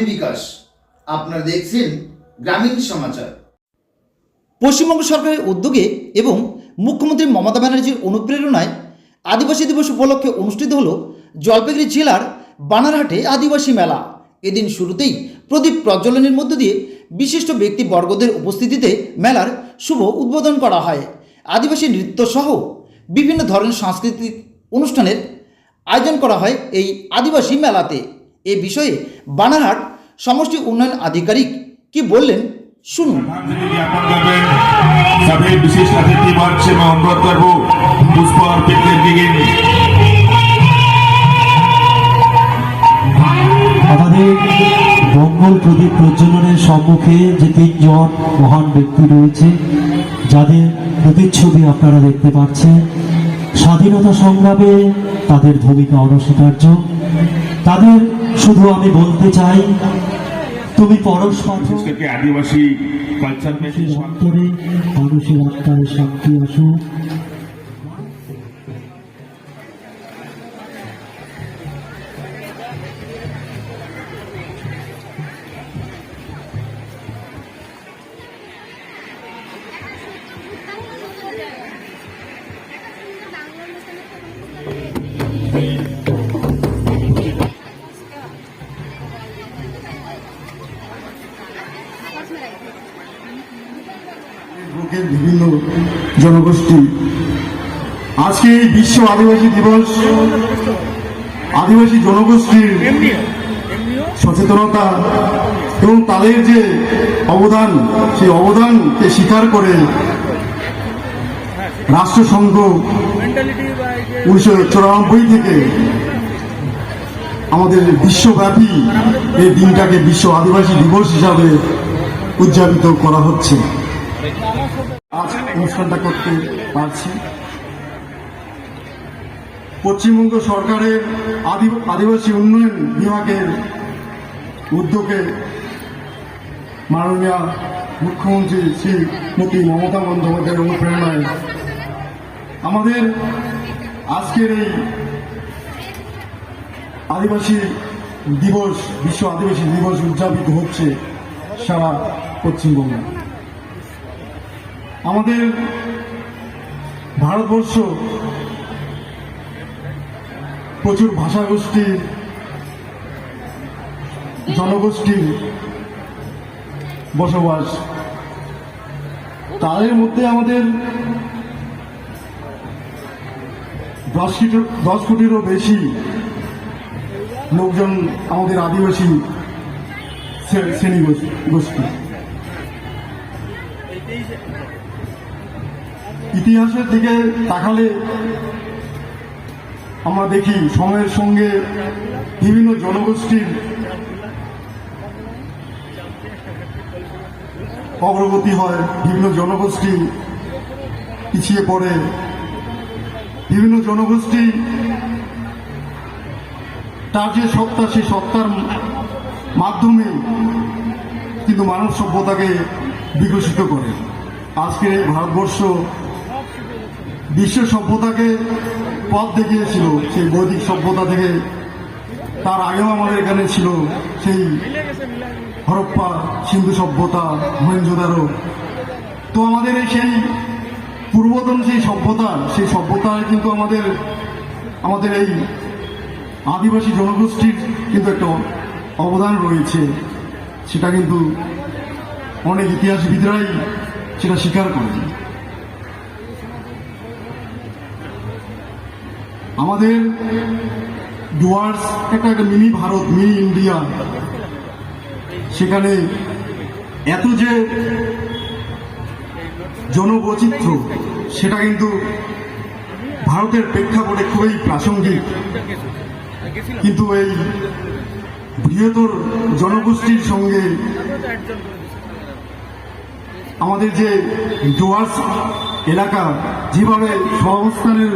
আমি বিকাশ। আপনারা দেখছেন গ্রামীণ সমাচার। পশ্চিমবঙ্গ সরকারের উদ্যোগে এবং মুখ্যমন্ত্রী মমতা ব্যানার্জির অনুপ্রেরণায় আদিবাসী দিবস উপলক্ষে অনুষ্ঠিত হল জলপাইগুড়ি জেলার বানারহাটে আদিবাসী মেলা। এদিন শুরুতেই প্রদীপ প্রজ্বলনের মধ্য দিয়ে বিশিষ্ট ব্যক্তিবর্গদের উপস্থিতিতে মেলার শুভ উদ্বোধন করা হয়। আদিবাসী নৃত্য সহ বিভিন্ন ধরনের সাংস্কৃতিক অনুষ্ঠানের আয়োজন করা হয় এই আদিবাসী মেলাতে। এ বিষয়ে বানারহাট সমষ্টি উন্নয়ন আধিকারিক কি বললেন? শুনুন। বিশেষ আমাদের মঙ্গল প্রদীপ প্রজ্বলনের সম্মুখে যে তিনজন মহান ব্যক্তি রয়েছে, যাদের প্রতিচ্ছবি আপনারা দেখতে পাচ্ছেন, স্বাধীনতা সংগ্রামে তাদের ভূমিকা অনস্বীকার্য। তাদের শুধু আমি বলতে চাই তুমি পরশ আদিবাসী কালচার অন্তরে মানুষের আত্মায় শান্তি আসুক। লোকের বিভিন্ন জনগোষ্ঠী। আজকে এই বিশ্ব আদিবাসী দিবস, আদিবাসী জনগোষ্ঠীর সচেতনতা এবং তাদের যে অবদান, সেই অবদানকে স্বীকার করে রাষ্ট্রসংঘ উনিশশো চুরানব্বই থেকে আমাদের বিশ্বব্যাপী এই দিনটাকে বিশ্ব আদিবাসী দিবস হিসাবে উদযাপিত করা হচ্ছে। আজ অনুষ্ঠানটা করতে পারছি। পশ্চিমবঙ্গ সরকারের আদিবাসী উন্নয়ন বিভাগের উদ্যোগে মাননীয় মুখ্যমন্ত্রী শ্রীমতী মমতা বন্দ্যোপাধ্যায়ের অনুপ্রেরণায় আমাদের আজকের এই আদিবাসী দিবস, বিশ্ব আদিবাসী দিবস উদযাপিত হচ্ছে সারা পশ্চিমবঙ্গে। আমাদের ভারতবর্ষ প্রচুর ভাষাগোষ্ঠীর, জনগোষ্ঠীর বসবাস। তাদের মধ্যে আমাদের দশ কোটি, দশ কোটিরও বেশি লোকজন আমাদের আদিবাসী শ্রে- শ্রেণি গোষ্ঠী। ইতিহাসের দিকে তাকালে আমরা দেখি সময়ের সঙ্গে বিভিন্ন জনগোষ্ঠীর অগ্রগতি হয়, বিভিন্ন জনগোষ্ঠী পিছিয়ে পড়ে। বিভিন্ন জনগোষ্ঠী তার যে সত্তা, সেই সত্তার মাধ্যমে কিন্তু মানব সভ্যতাকে বিকশিত করে। আজকে ভারতবর্ষ বিশ্ব সভ্যতাকে পথ দেখিয়েছিল, সেই বৈদিক সভ্যতা থেকে। তার আগেও আমাদের এখানে ছিল সেই হরপ্পা সিন্ধু সভ্যতা মহেঞ্জোদারো তো আমাদের এই সেই পূর্বতন সেই সভ্যতা, সেই সভ্যতায় কিন্তু আমাদের আমাদের এই আদিবাসী জনগোষ্ঠীর কিন্তু একটা অবদান রয়েছে। সেটা কিন্তু অনেক ইতিহাসবিদরাই সেটা স্বীকার করেন। আমাদের ডুয়ার্স একটা একটা মিনি ভারত, মিনি ইন্ডিয়া, সেখানে এত যে জনবৈচিত্র্য, সেটা কিন্তু ভারতের প্রেক্ষাপটে খুবই প্রাসঙ্গিক। কিন্তু এই বৃহত্তর জনগোষ্ঠীর সঙ্গে আমাদের যে ডুয়ার্স এলাকা, যেভাবে সহাবস্থানের